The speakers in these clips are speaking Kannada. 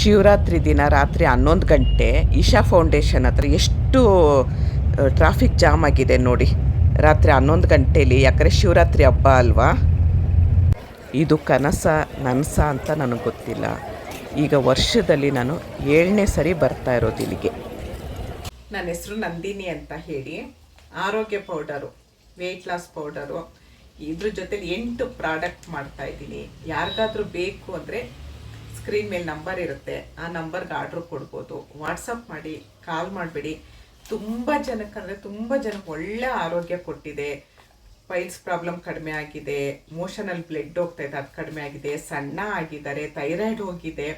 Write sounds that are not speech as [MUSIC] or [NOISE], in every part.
ಶಿವರಾತ್ರಿ ದಿನ ರಾತ್ರಿ ಹನ್ನೊಂದು ಗಂಟೆ ಇಶಾ ಫೌಂಡೇಶನ್ ಹತ್ರ ಎಷ್ಟು ಟ್ರಾಫಿಕ್ ಜಾಮ್ ಆಗಿದೆ ನೋಡಿ. ರಾತ್ರಿ ಹನ್ನೊಂದು ಗಂಟೇಲಿ, ಯಾಕಂದರೆ ಶಿವರಾತ್ರಿ ಹಬ್ಬ ಅಲ್ವಾ? ಇದು ಕನಸ, ನನಸ ಅಂತ ನನಗೆ ಗೊತ್ತಿಲ್ಲ. ಈಗ ವರ್ಷದಲ್ಲಿ ನಾನು ಏಳನೇ ಸರಿ ಬರ್ತಾ ಇರೋದು ಇಲ್ಲಿಗೆ. ನನ್ನ ಹೆಸರು ನಂದಿನಿ ಅಂತ ಹೇಳಿ. ಆರೋಗ್ಯ ಪೌಡರು ವೆಯ್ಟ್ ಲಾಸ್ ಪೌಡರು. ಇದ್ರ ಜೊತೆಲಿ ಎಂಟು ಪ್ರಾಡಕ್ಟ್ ಮಾಡ್ತಾ ಇದ್ದೀನಿ. ಯಾರಿಗಾದ್ರೂ ಬೇಕು ಅಂದರೆ ಸ್ಕ್ರೀನ್ ಮೇಲೆ ನಂಬರ್ ಇರುತ್ತೆ, ಆ ನಂಬರ್ಗೆ ಆರ್ಡ್ರ್ ಕೊಡ್ಬೋದು. ವಾಟ್ಸಪ್ ಮಾಡಿ ಕಾಲ್ ಮಾಡಬೇಡಿ. ತುಂಬ ಜನಕ್ಕೆ ಅಂದರೆ ತುಂಬ ಜನಕ್ಕೆ ಒಳ್ಳೆ ಆರೋಗ್ಯ ಕೊಟ್ಟಿದೆ. ಪೈಲ್ಸ್ ಪ್ರಾಬ್ಲಮ್ ಕಡಿಮೆ ಆಗಿದೆ. ಮೋಷನಲ್ಲಿ ಬ್ಲಡ್ ಹೋಗ್ತಾ ಇದೆ, ಅದು ಕಡಿಮೆ ಆಗಿದೆ. ಸಣ್ಣ ಆಗಿದ್ದಾರೆ ಥೈರಾಯ್ಡ್ ಹೋಗಿದೆ.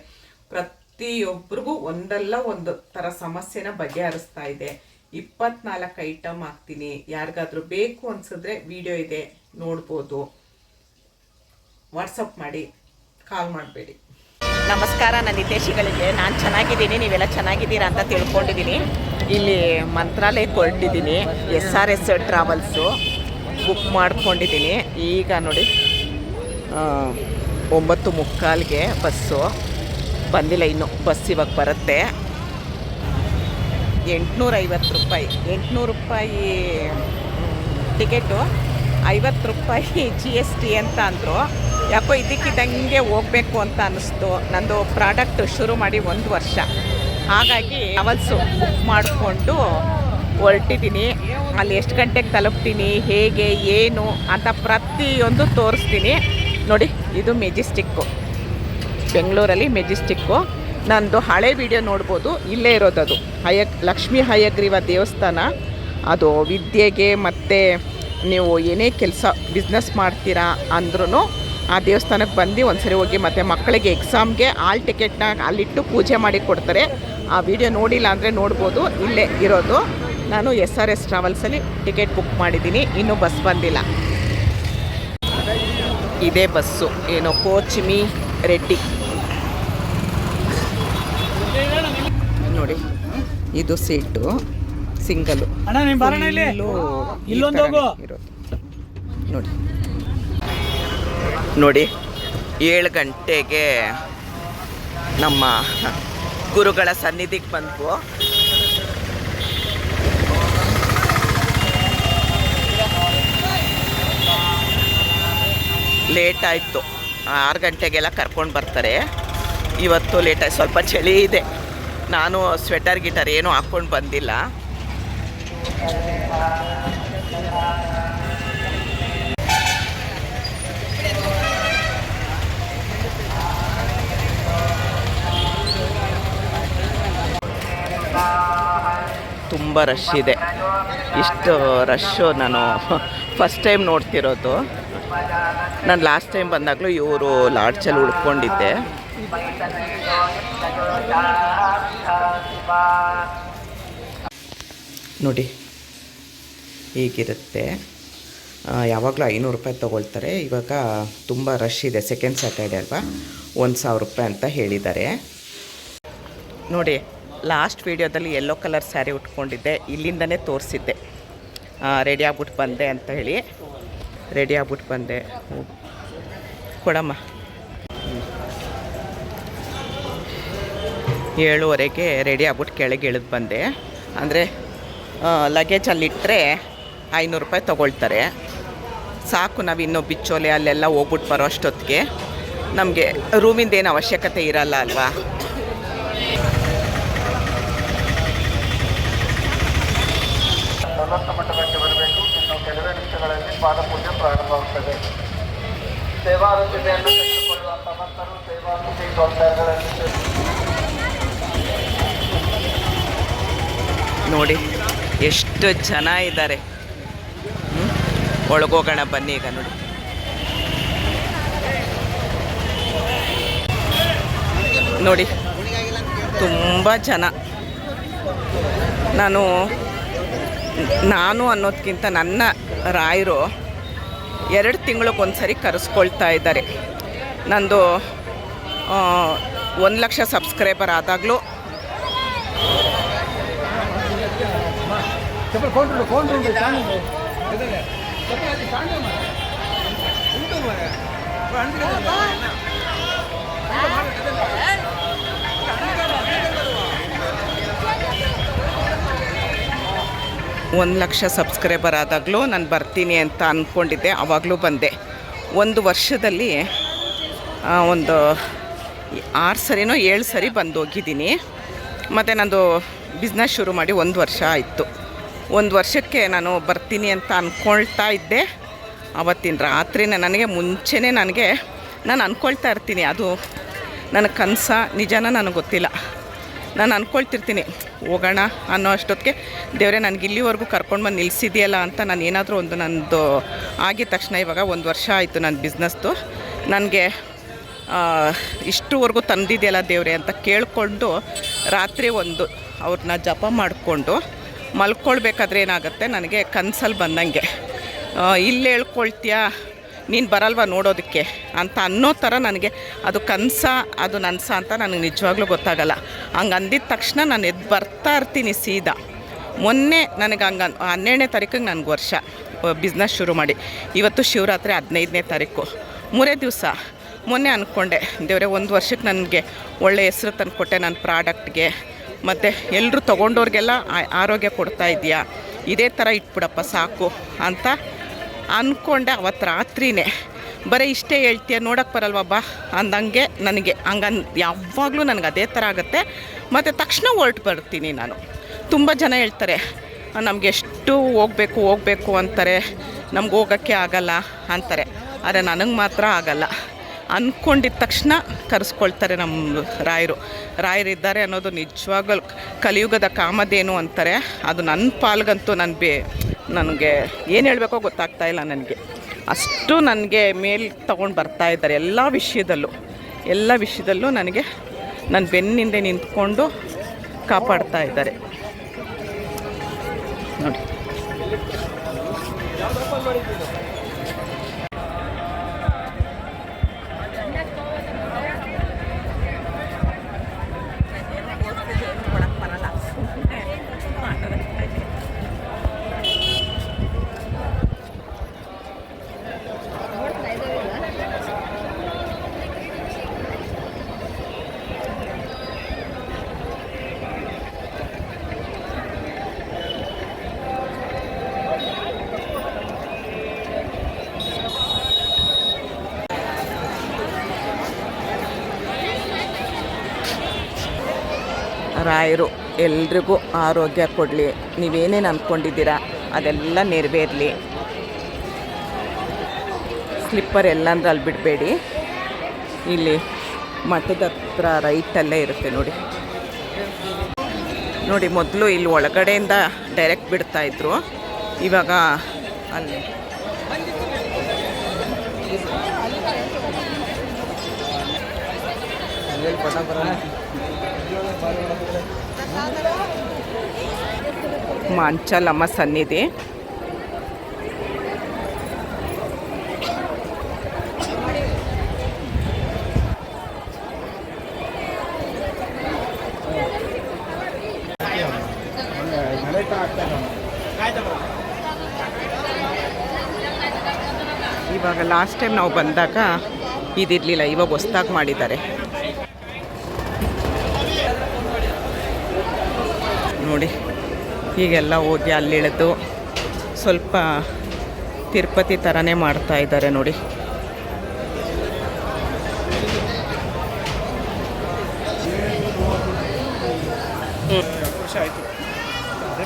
ಪ್ರತಿಯೊಬ್ಬರಿಗೂ ಒಂದಲ್ಲ ಒಂದು ಥರ ಸಮಸ್ಯೆನ ಬಗೆಹರಿಸ್ತಾ ಇದೆ. ಇಪ್ಪತ್ನಾಲ್ಕು ಐಟಮ್ ಹಾಕ್ತೀನಿ. ಯಾರಿಗಾದ್ರೂ ಬೇಕು ಅನ್ಸಿದ್ರೆ ವಿಡಿಯೋ ಇದೆ, ನೋಡ್ಬೋದು. ವಾಟ್ಸಪ್ ಮಾಡಿ ಕಾಲ್ ಮಾಡಬೇಡಿ. ನಮಸ್ಕಾರ, ನನ್ನ ಹಿತೇಶಿಗಳಿಗೆ ನಾನು ಚೆನ್ನಾಗಿದ್ದೀನಿ, ನೀವೆಲ್ಲ ಚೆನ್ನಾಗಿದ್ದೀರಾ ಅಂತ ತಿಳ್ಕೊಂಡಿದ್ದೀನಿ. ಇಲ್ಲಿ ಮಂತ್ರಾಲಯಕ್ಕೆ ಹೊರಟಿದ್ದೀನಿ S R S travels book ಮಾಡ್ಕೊಂಡಿದ್ದೀನಿ. ಈಗ ನೋಡಿ ಒಂಬತ್ತು ಮುಕ್ಕಾಲ್ಗೆ ಬಸ್ಸು ಬಂದಿಲ್ಲ, ಇನ್ನು ಬಸ್ ಇವಾಗ ಬರುತ್ತೆ. ಎಂಟುನೂರೈವತ್ತು ರೂಪಾಯಿ. ಎಂಟುನೂರು ರೂಪಾಯಿ, ಟಿಕೆಟು. ಐವತ್ತು ರೂಪಾಯಿ ಜಿ ಎಸ್ ಟಿ ಅಂತ ಅಂದರು. ಯಾಕೋ ಇದಕ್ಕಿದ್ದಂಗೆ ಹೋಗಬೇಕು ಅಂತ ಅನ್ನಿಸ್ತು. ನಂದು ಪ್ರಾಡಕ್ಟ್ ಶುರು ಮಾಡಿ ಒಂದು ವರ್ಷ. ಹಾಗಾಗಿ ಟ್ರಾವೆಲ್ಸು ಬುಕ್ ಮಾಡಿಕೊಂಡು ಹೊರಟಿದ್ದೀನಿ. ಅಲ್ಲಿ ಎಷ್ಟು ಗಂಟೆಗೆ ತಲುಪ್ತೀನಿ, ಹೇಗೆ, ಏನು ಅಂತ ಪ್ರತಿಯೊಂದು ತೋರಿಸ್ತೀನಿ. ನೋಡಿ, ಇದು ಮೆಜೆಸ್ಟಿಕ್ಕು ಬೆಂಗಳೂರಲ್ಲಿ ಮೆಜೆಸ್ಟಿಕ್ಕು ನಂದು ಹಳೆ ವಿಡಿಯೋ ನೋಡ್ಬೋದು. ಇಲ್ಲೇ ಇರೋದದು ಹಯ ಲಕ್ಷ್ಮೀ ಹಯಗ್ರೀವ ದೇವಸ್ಥಾನ. ಅದು ವಿದ್ಯೆಗೆ ಮತ್ತು ನೀವು ಏನೇ ಕೆಲಸ ಬಿಸ್ನೆಸ್ ಮಾಡ್ತೀರಾ ಅಂದ್ರೂ ಆ ದೇವಸ್ಥಾನಕ್ಕೆ ಬಂದು ಒಂದ್ಸರಿ ಹೋಗಿ ಮತ್ತು ಮಕ್ಕಳಿಗೆ ಎಕ್ಸಾಮ್ಗೆ ಆಲ್ ಟಿಕೆಟ್ನ ಅಲ್ಲಿಟ್ಟು ಪೂಜೆ ಮಾಡಿ ಕೊಡ್ತಾರೆ. ಆ ವಿಡಿಯೋ ನೋಡಿಲ್ಲ ಅಂದರೆ ನೋಡ್ಬೋದು. ಇಲ್ಲೇ ಇರೋದು. ನಾನು ಎಸ್ ಆರ್ ಎಸ್ ಟ್ರಾವೆಲ್ಸಲ್ಲಿ ಟಿಕೆಟ್ ಬುಕ್ ಮಾಡಿದ್ದೀನಿ. ಇನ್ನೂ ಬಸ್ ಬಂದಿಲ್ಲ. ಇದೇ ಬಸ್ಸು ಏನೋ ಕೋಚಿಮಿ ರೆಡ್ಡಿ. ನೋಡಿ ಇದು ಸೀಟು ಸಿಂಗಲ್ ಅಣ್ಣ ನೀನ್ ಬರೋಣ ಇಲ್ಲಿ ಫುಲ್ಲು ಈ ಇಲ್ಲೊಂದು ಥರನೇ ಹೋಗು. ಇರೋದು. ನೋಡಿ ನೋಡಿ, ಏಳು ಗಂಟೆಗೆ ನಮ್ಮ ಗುರುಗಳ ಸನ್ನಿಧಿಗೆ ಬಂದ್ವು. ಲೇಟ್ ಆಯಿತು. ಆರು ಗಂಟೆಗೆಲ್ಲ ಕರ್ಕೊಂಡು ಬರ್ತಾರೆ. ಇವತ್ತು ಲೇಟ್ ಆಯ್ತು. ಸ್ವಲ್ಪ ಚಳಿ ಇದೆ. ನಾನು ಸ್ವೆಟರ್ ಗಿಟರ್ ಏನೂ ಹಾಕ್ಕೊಂಡು ಬಂದಿಲ್ಲ. ತುಂಬ ರಶ್ ಇದೆ. ಇಷ್ಟು ರಶ್ಶು ನಾನು ಫಸ್ಟ್ ಟೈಮ್ ನೋಡ್ತಿರೋದು. ನಾನು ಲಾಸ್ಟ್ ಟೈಮ್ ಬಂದಾಗಲೂ ಇವರು ಲಾಡ್ಜಲ್ಲಿ ಉಳ್ಕೊಂಡಿದ್ದೆ. ನೋಡಿ, ಹೀಗಿರುತ್ತೆ. ಯಾವಾಗಲೂ ಐನೂರು ರೂಪಾಯಿ ತೊಗೊಳ್ತಾರೆ. ಇವಾಗ ತುಂಬ ರಶ್ ಇದೆ. ಸೆಕೆಂಡ್ ಸ್ಯಾಟರ್ಡೆ ಅಲ್ವಾ? ಒಂದು ಸಾವಿರ ರೂಪಾಯಿ ಅಂತ ಹೇಳಿದ್ದಾರೆ. ನೋಡಿ ಲಾಸ್ಟ್ ವೀಡಿಯೋದಲ್ಲಿ ಯೆಲ್ಲೋ ಕಲರ್ ಸ್ಯಾರಿ ಉಟ್ಕೊಂಡಿದ್ದೆ, ಇಲ್ಲಿಂದನೇ ತೋರಿಸಿದ್ದೆ. ರೆಡಿ ಆಗ್ಬಿಟ್ಟು ಬಂದೆ ಅಂತ ಹೇಳಿ. ರೆಡಿ ಆಗ್ಬಿಟ್ಟು ಬಂದೆ. ಕೊಡಮ್ಮ. ಏಳುವರೆಗೆ ರೆಡಿ ಆಗ್ಬಿಟ್ಟು ಕೆಳಗೆ ಇಳಿದು ಬಂದೆ. ಅಂದರೆ ಲಗೇಜ್ ಅಲ್ಲಿಟ್ಟರೆ ಐನೂರು ರೂಪಾಯಿ ತೊಗೊಳ್ತಾರೆ. ಸಾಕು, ನಾವು ಇನ್ನೂ ಬಿಚ್ಚೋಲೆ ಅಲ್ಲೆಲ್ಲ ಹೋಗ್ಬಿಟ್ಟು ಬರೋ ಅಷ್ಟೊತ್ತಿಗೆ. ನಮಗೆ ರೂಮಿಂದ ಏನು ಅವಶ್ಯಕತೆ ಇರಲ್ಲ ಅಲ್ವಾ? ನಲವತ್ತು ಮಟ್ಟಕ್ಕೆ ಬರಬೇಕು. ಇನ್ನು ಕೆಲವೇ ನಿಮಿಷಗಳಲ್ಲಿ ಪಾದಪೂಜೆ ಪ್ರಾರಂಭವಾಗುತ್ತದೆ ಸೇವಾರತಿಯನ್ನು ತೆಗೆದುಕೊಳ್ಳುವಂಥ ಭಕ್ತರು ರುಚಿ ಕೌಂಟರ್ಗಳಲ್ಲಿ ನೋಡಿ, ಎಷ್ಟು ಜನ ಇದ್ದಾರೆ? ಒಳಗೋಗೋಣ, ಬನ್ನಿ ಈಗ ನೋಡಿ. ನೋಡಿ, ತುಂಬ ಜನ. ನಾನು ನಾನು ಅನ್ನೋದಕ್ಕಿಂತ ನನ್ನ ರಾಯರು ಎರಡು ತಿಂಗಳಿಗೊಂದ್ಸರಿ ಕರೆಸ್ಕೊಳ್ತಾ ಇದ್ದಾರೆ. ನಂದು ಒಂದು ಲಕ್ಷ ಸಬ್ಸ್ಕ್ರೈಬರ್ ಆದಾಗಲೂ. ಒಂದು ಲಕ್ಷ ಸಬ್ಸ್ಕ್ರೈಬರ್ ಆದಾಗಲೂ ನಾನು ಬರ್ತೀನಿ ಅಂತ ಅಂದ್ಕೊಂಡಿದ್ದೆ ಆವಾಗಲೂ ಬಂದೆ. ಒಂದು ವರ್ಷದಲ್ಲಿ ಒಂದು ಆರು ಸರಿನೋ ಏಳು ಸರಿ ಬಂದು ಹೋಗಿದ್ದೀನಿ ಮತ್ತು ನಂದು ಬಿಸ್ನೆಸ್ ಶುರು ಮಾಡಿ ಒಂದು ವರ್ಷ ಆಯಿತು. ಒಂದು ವರ್ಷಕ್ಕೆ ನಾನು ಬರ್ತೀನಿ ಅಂತ ಅಂದ್ಕೊಳ್ತಾ ಇದ್ದೆ. ಅವತ್ತಿನ ರಾತ್ರಿನೇ ನನಗೆ ಮುಂಚೆನೇ ನನಗೆ, ನಾನು ಅಂದ್ಕೊಳ್ತಾ ಇರ್ತೀನಿ, ಅದು ನನ್ನ ಕನಸ, ನಿಜನ ನನಗೆ ಗೊತ್ತಿಲ್ಲ. ನಾನು ಅಂದ್ಕೊಳ್ತಿರ್ತೀನಿ ಹೋಗೋಣ ಅನ್ನೋ ಅಷ್ಟೊತ್ತಿಗೆ. ದೇವರೇ, ನನಗೆ ಇಲ್ಲಿವರೆಗೂ ಕರ್ಕೊಂಡು ಬಂದು ನಿಲ್ಲಿಸಿದೆಯಲ್ಲ ಅಂತ ನಾನು ಏನಾದರೂ ಒಂದು ನನ್ನದು ಆಗಿದ ತಕ್ಷಣ ಇವಾಗ ಒಂದು ವರ್ಷ ಆಯಿತು ನನ್ನ ಬಿಸ್ನೆಸ್ದು ನನಗೆ ಇಷ್ಟುವರೆಗೂ ತಂದಿದೆಯಲ್ಲ ದೇವ್ರೆ ಅಂತ ಕೇಳಿಕೊಂಡು ರಾತ್ರಿ ಒಂದು ಅವ್ರನ್ನ ಜಪ ಮಾಡಿಕೊಂಡು ಮಲ್ಕೊಳ್ಬೇಕಾದ್ರೆ ಏನಾಗುತ್ತೆ? ನನಗೆ ಕನ್ಸಲ್ಲಿ ಬಂದಂಗೆ. ಇಲ್ಲಿ ಹೇಳ್ಕೊಳ್ತೀಯಾ? ನೀನು ಬರಲ್ವಾ ನೋಡೋದಕ್ಕೆ ಅಂತ ಅನ್ನೋ ಥರ ನನಗೆ ಅದು ಕನಸ, ಅದು ನನ್ಸ ಅಂತ ನನಗೆ ನಿಜವಾಗ್ಲೂ ಗೊತ್ತಾಗಲ್ಲ. ಹಂಗೆ ಅಂದಿದ ತಕ್ಷಣ ನಾನು ಎದ್ದು ಬರ್ತಾ ಇರ್ತೀನಿ ಸೀದಾ. ಮೊನ್ನೆ ನನಗೆ ಹಂಗೆ ಹನ್ನೆರಡನೇ ತಾರೀಕಿಗೆ ನನಗೆ ವರ್ಷ ಬಿಸ್ನೆಸ್ ಶುರು ಮಾಡಿ. ಇವತ್ತು ಶಿವರಾತ್ರಿ ಹದಿನೈದನೇ ತಾರೀಕು. ಮೂರೇ ದಿವಸ. ಮೊನ್ನೆ ಅಂದ್ಕೊಂಡೆ ದೇವರೇ ಒಂದು ವರ್ಷಕ್ಕೆ ನನಗೆ ಒಳ್ಳೆ ಹೆಸರು ತಂದುಕೊಟ್ಟೆ ನನ್ನ ಪ್ರಾಡಕ್ಟ್ಗೆ. ಮತ್ತು ಎಲ್ಲರೂ ತೊಗೊಂಡವ್ರಿಗೆಲ್ಲ ಆರೋಗ್ಯ ಕೊಡ್ತಾ ಇದೆಯಾ? ಇದೇ ಥರ ಇಟ್ಬಿಡಪ್ಪ ಸಾಕು ಅಂತ ಅಂದ್ಕೊಂಡೆ ಅವತ್ತು ರಾತ್ರಿನೇ. ಬರೀ ಇಷ್ಟೇ ಹೇಳ್ತೀಯ ನೋಡೋಕ್ಕೆ ಬರಲ್ವಾ ಬಾ ಅಂದಂಗೆ ನನಗೆ. ಹಂಗನ್ ಯಾವಾಗಲೂ ನನಗೆ ಅದೇ ಥರ ಆಗುತ್ತೆ. ಮತ್ತು ತಕ್ಷಣ ಹೊರಟು ಬರ್ತೀನಿ ನಾನು. ತುಂಬ ಜನ ಹೇಳ್ತಾರೆ, ನಮಗೆ ಎಷ್ಟು ಹೋಗಬೇಕು ಹೋಗಬೇಕು ಅಂತಾರೆ. ನಮ್ಗೆ ಹೋಗೋಕ್ಕೆ ಆಗಲ್ಲ ಅಂತಾರೆ. ಆದರೆ ನನಗೆ ಮಾತ್ರ ಆಗಲ್ಲ. ಅಂದ್ಕೊಂಡಿದ್ದ ತಕ್ಷಣ ಕರೆಸ್ಕೊಳ್ತಾರೆ ನಮ್ಮ ರಾಯರು. ರಾಯರಿದ್ದಾರೆ ಅನ್ನೋದು ನಿಜವಾಗಲೂ ಕಲಿಯುಗದ ಕಾಮಧೇನು ಅಂತಾರೆ. ಅದು ನನ್ನ ಪಾಲ್ಗಂತೂ ನನ್ನ ಬೇ ನನಗೆ ಏನು ಹೇಳಬೇಕೋ ಗೊತ್ತಾಗ್ತಾ ಇಲ್ಲ ನನಗೆ. ಅಷ್ಟು ನನಗೆ ಮೇಲ್ ತೊಗೊಂಡು ಬರ್ತಾ ಇದ್ದಾರೆ ಎಲ್ಲ ವಿಷಯದಲ್ಲೂ. ಎಲ್ಲ ವಿಷಯದಲ್ಲೂ ನನಗೆ ನನ್ನ ಬೆನ್ನಿಂದೆ ನಿಂತ್ಕೊಂಡು ಕಾಪಾಡ್ತಾ ಇದ್ದಾರೆ. ನೋಡಿ. ರಾಯರು, ಎಲ್ರಿಗೂ ಆರೋಗ್ಯ ಕೊಡಲಿ. ನೀವೇನೇನು ಅಂದ್ಕೊಂಡಿದ್ದೀರಾ ಅದೆಲ್ಲ ನೆರವೇರಲಿ. ಸ್ಲಿಪ್ಪರ್ ಎಲ್ಲಂದ್ರೆ ಅಲ್ಲಿ ಬಿಡಬೇಡಿ. ಇಲ್ಲಿ ಮಠದ ಹತ್ರ ರೈಟಲ್ಲೇ ಇರುತ್ತೆ ನೋಡಿ. ನೋಡಿ, ಮೊದಲು ಇಲ್ಲಿ ಒಳಗಡೆಯಿಂದ ಡೈರೆಕ್ಟ್ ಬಿಡ್ತಾಯಿದ್ರು ಇವಾಗ ಅಲ್ಲಿ. ಮಾಂಚಲಮ್ಮ ಸನ್ನಿಧಿ. ಇವಾಗ ಲಾಸ್ಟ್ ಟೈಮ್ ನಾವು ಬಂದಾಗ ಇದಿರಲಿಲ್ಲ ಇವಾಗ ಹೊಸ್ದಾಗಿ ಮಾಡಿದ್ದಾರೆ. ನೋಡಿ. ಹೀಗೆಲ್ಲ ಹೋಗಿ ಅಲ್ಲಿಳಿದು ಸ್ವಲ್ಪ ತಿರುಪತಿ ಥರನೇ ಮಾಡ್ತಾ ಇದ್ದಾರೆ ನೋಡಿ.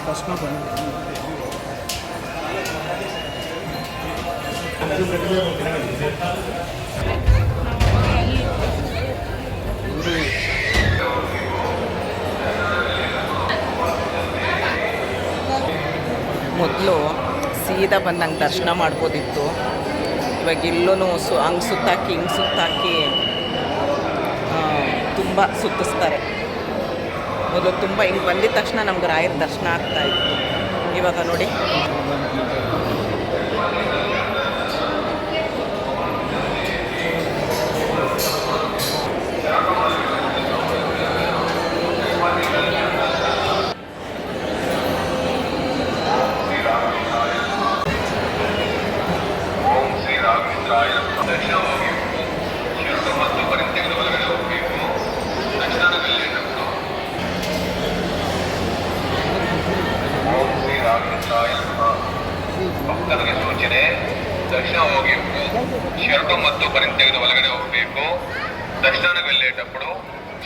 ವರ್ಷ ಸೀದಾ ಬಂದು ನಂಗೆ ದರ್ಶನ ಮಾಡ್ಬೋದಿತ್ತು. ಇವಾಗ ಇಲ್ಲೂ ಸು, ಹಂಗೆ ಸುತ್ತಾಕಿ, ಹಿಂಗೆ ಸುತ್ತಾಕಿ ತುಂಬ ಸುತ್ತಿಸ್ತಾರೆ. ಮೊದಲು ತುಂಬ ಹಿಂಗೆ ಬಂದಿದ ತಕ್ಷಣ ನಮ್ಗೆ ರಾಯರ ದರ್ಶನ ಆಗ್ತಾ ಇತ್ತು. ಇವಾಗ ನೋಡಿ.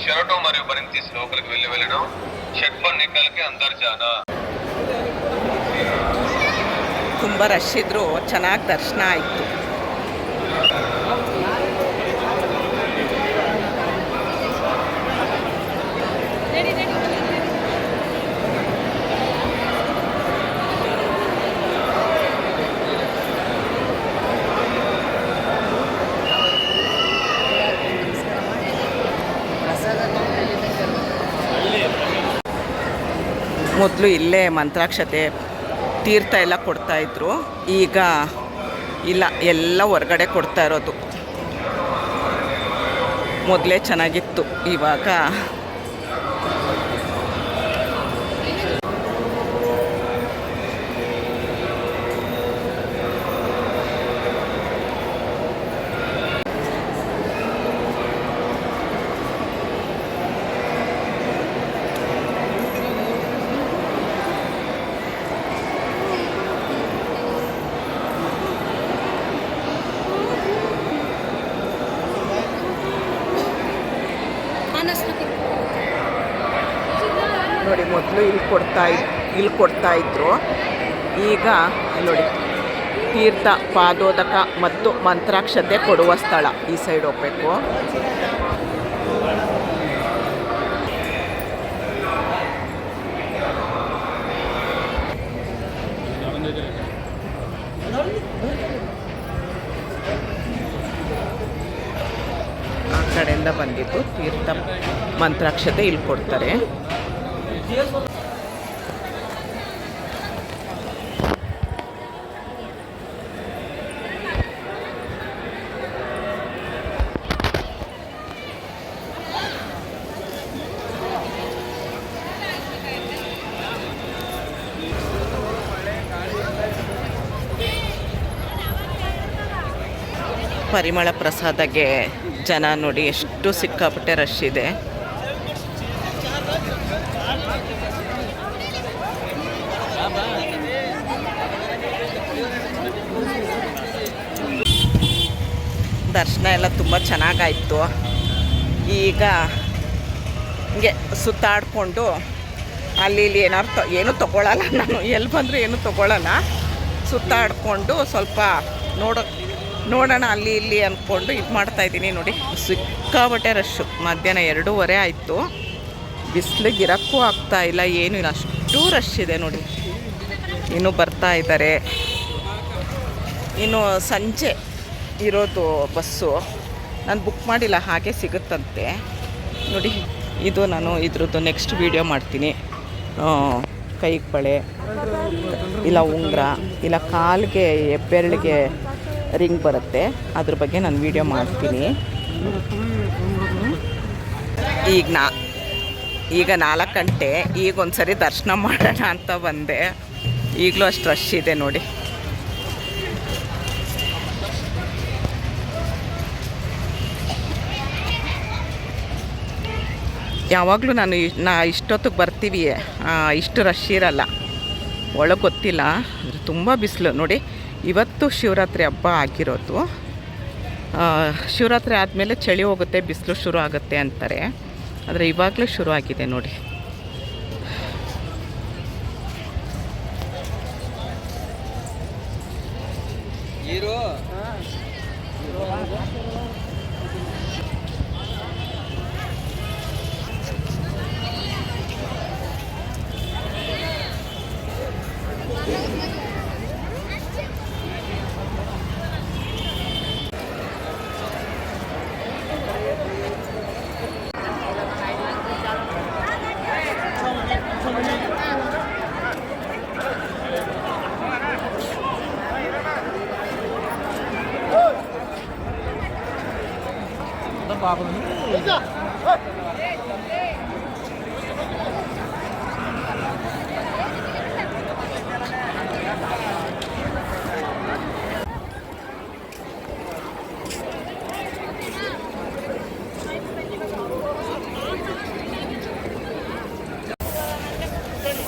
షర్టు మరియు బరిని తీసి లోపలికి వెళ్ళి వెళ్ళడం షర్ట్ పర్ నిక్కలకి అంతర్జాన ತುಂಬ ರಶ್ ಇದ್ರು ಚೆನ್ನಾಗಿ ದರ್ಶನ ಆಯಿತು ಮೊದಲು ಇಲ್ಲೇ ಮಂತ್ರಾಕ್ಷತೆ ತೀರ್ಥ ಎಲ್ಲ ಕೊಡ್ತಾಯಿದ್ರು ಈಗ ಇಲ್ಲ, ಎಲ್ಲ ಹೊರಗಡೆ ಕೊಡ್ತಾ ಇರೋದು. ಮೊದಲೇ ಚೆನ್ನಾಗಿತ್ತು. ಇವಾಗ ನೋಡಿ ಮೊದಲು ಇಲ್ಲಿ ಕೊಡ್ತಾ ಇಲ್ಲಿ ಕೊಡ್ತಾ ಇದ್ರು. ಈಗ ನೋಡಿ, ತೀರ್ಥ, ಪಾದೋದಕ ಮತ್ತು ಮಂತ್ರಾಕ್ಷತೆ ಕೊಡುವ ಸ್ಥಳ ಈ ಸೈಡ್ ಹೋಗ್ಬೇಕು. ಆ ಕಡೆಯಿಂದ ಬಂದಿದ್ದು ತೀರ್ಥ, ಮಂತ್ರಾಕ್ಷತೆ ಇಲ್ಲಿ ಕೊಡ್ತಾರೆ. ಪರಿಮಳ ಪ್ರಸಾದಗೆ ಜನ ನೋಡಿ ಎಷ್ಟು ಸಿಕ್ಕಾಪಟ್ಟೆ ರಶ್ ಇದೆ. ದರ್ಶನ ಎಲ್ಲ ತುಂಬ ಚೆನ್ನಾಗಾಯಿತು. ಈಗ ಹಿಂಗೆ ಸುತ್ತಾಡಿಕೊಂಡು ಅಲ್ಲಿ ಇಲ್ಲಿ ಏನಾದ್ರು ಏನೂ ತೊಗೊಳಲ್ಲ ನಾನು. ಎಲ್ಲಿ ಬಂದರೂ ಏನೂ ತೊಗೊಳಲ್ಲ. ಸುತ್ತಾಡಿಕೊಂಡು ಸ್ವಲ್ಪ ನೋಡೋ ನೋಡೋಣ, ಅಲ್ಲಿ ಇಲ್ಲಿ ಅಂದ್ಕೊಂಡು ಇದು ಮಾಡ್ತಾಯಿದ್ದೀನಿ ನೋಡಿ. ಸಿಕ್ಕಾಬಟ್ಟೆ ರಶ್ಶು ಮಧ್ಯಾಹ್ನ ಎರಡೂವರೆ ಆಯಿತು. ಬಿಸಿಲಿಗೆ ಇರೋಕ್ಕೂ ಆಗ್ತಾ ಇಲ್ಲ, ಏನು ಇಲ್ಲ. ಅಷ್ಟು ರಶ್ ಇದೆ ನೋಡಿ. ಇನ್ನೂ ಬರ್ತಾ ಇದ್ದಾರೆ. ಇನ್ನು ಸಂಜೆ ಇರೋದು ಬಸ್ಸು. ನಾನು ಬುಕ್ ಮಾಡಿಲ್ಲ, ಹಾಗೆ ಸಿಗುತ್ತಂತೆ. ನೋಡಿ, ಇದು ನಾನು ಇದ್ರದ್ದು ನೆಕ್ಸ್ಟ್ ವೀಡಿಯೋ ಮಾಡ್ತೀನಿ. ಕೈಗೆ ಬಳೆ, ಇಲ್ಲ ಉಂಗುರ, ಇಲ್ಲ ಕಾಲಿಗೆ, ಹೆಬ್ಬೆರಳಿಗೆ ರಿಂಗ್ ಬರುತ್ತೆ. ಅದ್ರ ಬಗ್ಗೆ ನಾನು ವೀಡಿಯೋ ಮಾಡ್ತೀನಿ. ಈಗ ನಾ, ಈಗ ನಾಲ್ಕು ಗಂಟೆ, ಈಗ ಒಂದ್ಸರಿ ದರ್ಶನ ಮಾಡೋಣ ಅಂತ ಬಂದೆ. ಈಗಲೂ ಅಷ್ಟು ರಶ್ ಇದೆ ನೋಡಿ. ಯಾವಾಗಲೂ ನಾನು ನಾ ಇಷ್ಟೊತ್ತಿಗೆ ಬರ್ತೀವಿ. ಇಷ್ಟು ರಶ್ ಇರಲ್ಲ. ಒಳಗೆ ಗೊತ್ತಿಲ್ಲ. ಅಂದರೆ ತುಂಬ ಬಿಸಿಲು. ನೋಡಿ ಇವತ್ತು ಶಿವರಾತ್ರಿ ಹಬ್ಬ ಆಗಿರೋದು. ಶಿವರಾತ್ರಿ ಆದಮೇಲೆ ಚಳಿ ಹೋಗುತ್ತೆ, ಬಿಸಿಲು ಶುರು ಆಗುತ್ತೆ ಅಂತಾರೆ. ಆದರೆ ಇವಾಗಲೂ ಶುರು ಆಗಿದೆ ನೋಡಿ.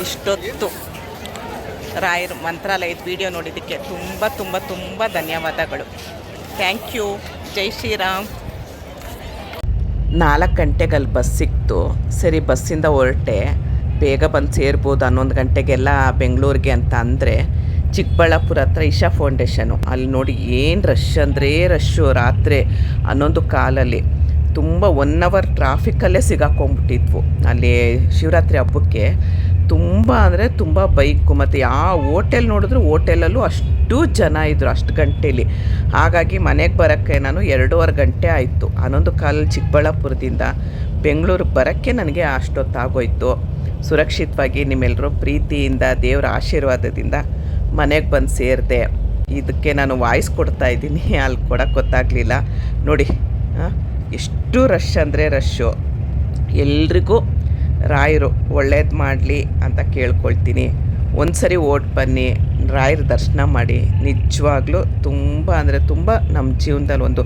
ಇಷ್ಟೊತ್ತು. ರಾಯರ್ ಮಂತ್ರಾಲಯದ ವಿಡಿಯೋ ನೋಡಿದ್ದಕ್ಕೆ ತುಂಬ ತುಂಬ ತುಂಬ ಧನ್ಯವಾದಗಳು. Thank you. ಜೈ ಶ್ರೀರಾಮ್. ನಾಲ್ಕು ಗಂಟೆಗೆ ಅಲ್ಲಿ ಬಸ್ ಸಿಕ್ತು. ಸರಿ, ಬಸ್ಸಿಂದ ಹೊರಟೆ. ಬೇಗ ಬಂದು ಸೇರ್ಬೋದು ಹನ್ನೊಂದು ಗಂಟೆಗೆಲ್ಲ ಬೆಂಗಳೂರಿಗೆ ಅಂತ ಅಂದರೆ ಚಿಕ್ಕಬಳ್ಳಾಪುರ ಹತ್ರ ಇಶಾ ಫೌಂಡೇಶನು. ಅಲ್ಲಿ ನೋಡಿ ಏನು ರಶ್ ಅಂದರೆ ರಶ್ಶು ರಾತ್ರಿ ಹನ್ನೊಂದು ಕಾಲಲ್ಲಿ. ತುಂಬ ಒನ್ ಅವರ್ ಟ್ರಾಫಿಕಲ್ಲೇ ಸಿಗಾಕೊಂಬಿಟ್ಟಿದ್ವು ಅಲ್ಲಿ ಶಿವರಾತ್ರಿ ಹಬ್ಬಕ್ಕೆ. ತುಂಬ ಅಂದರೆ ತುಂಬ ಬೈಕು ಮತ್ತು ಯಾವ ಓಟೆಲ್ ನೋಡಿದ್ರು ಓಟೆಲಲ್ಲೂ ಅಷ್ಟು ಜನ ಇದ್ದರು ಅಷ್ಟು ಗಂಟೇಲಿ. ಹಾಗಾಗಿ ಮನೆಗೆ ಬರೋಕ್ಕೆ ನಾನು ಎರಡೂವರೆ ಗಂಟೆ ಆಯಿತು. ಹನ್ನೊಂದು ಕಾಲು ಚಿಕ್ಕಬಳ್ಳಾಪುರದಿಂದ ಬೆಂಗಳೂರಿಗೆ ಬರೋಕ್ಕೆ ನನಗೆ ಅಷ್ಟೊತ್ತಾಗೋಯ್ತು. ಸುರಕ್ಷಿತವಾಗಿ ನಿಮ್ಮೆಲ್ಲರೂ ಪ್ರೀತಿಯಿಂದ, ದೇವರ ಆಶೀರ್ವಾದದಿಂದ ಮನೆಗೆ ಬಂದು ಸೇರಿದೆ. ಇದಕ್ಕೆ ನಾನು ವಾಯ್ಸ್ ಕೊಡ್ತಾ ಇದ್ದೀನಿ. [LAUGHS] ಅಲ್ಲಿ ಕೊಡೋಕ್ಕೆ ಗೊತ್ತಾಗಲಿಲ್ಲ. ನೋಡಿ ಎಷ್ಟು ರಶ್ ಅಂದರೆ ರಶ್ಶು ಎಲ್ರಿಗೂ ರಾಯರು ಒಳ್ಳೇದು ಮಾಡಲಿ ಅಂತ ಕೇಳ್ಕೊಳ್ತೀನಿ. ಒಂದು ಸರಿ ಓಟ್ ಬನ್ನಿ, ರಾಯರ ದರ್ಶನ ಮಾಡಿ. ನಿಜವಾಗ್ಲೂ ತುಂಬ ಅಂದರೆ ತುಂಬ ನಮ್ಮ ಜೀವನದಲ್ಲಿ ಒಂದು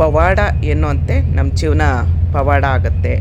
ಪವಾಡ ಏನು ಅಂತೆ ನಮ್ಮ ಜೀವನ ಪವಾಡ ಆಗುತ್ತೆ.